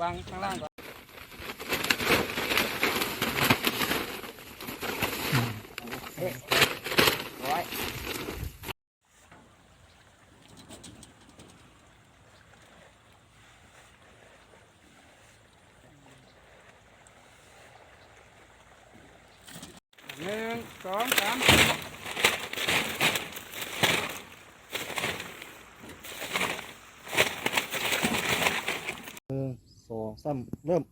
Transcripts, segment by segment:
วางข้างล่างก่อนเอ๊ะร้อยหนึ่งสองสาม องสามเริ่ม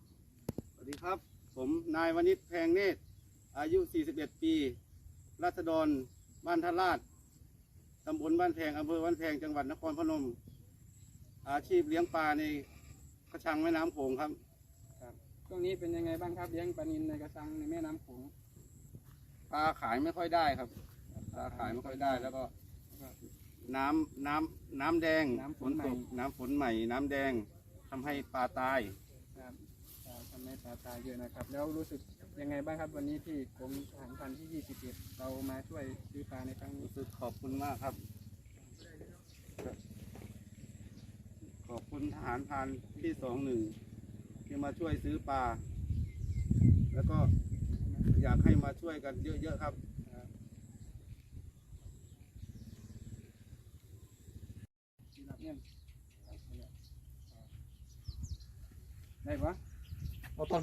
สวัสดีครับ ผมนายวณิชแพงเนตร อายุ 41 ปี ราษฎร บ้านท่าลาดตำบลบ้านแพงอำเภอบ้านแพงจังหวัดนครพนม อาชีพเลี้ยงปลาในกระชังแม่น้ำโขงครับช่วงนี้เป็นยังไงบ้างครับเลี้ยงปลานิลในกระชังในแม่น้ำโขงปลาขายไม่ค่อยได้ครับปลาขายไม่ค่อยได้แล้วก็น้ำน้ำน้ำแดงน้ำฝฝนนใหม่ตกน้ำฝนใหม่ น้ำแดงทำให้ปลาตาย ครับอ่าทำให้ปลาตายเยอะนะครับ แล้วรู้สึกยังไงบ้างครับวันนี้ที่กรมทหารพันธุ์ที่ 21 เรามาช่วยซื้อปลาในครั้งนี้รู้สึกขอบคุณมากครับ ขอบคุณทหารพรานที่สองหนึ่งที่มาช่วยซื้อปลา แล้วก็อยากให้มาช่วยกันเยอะๆครับเนี่ย ได้ปะเอาตอน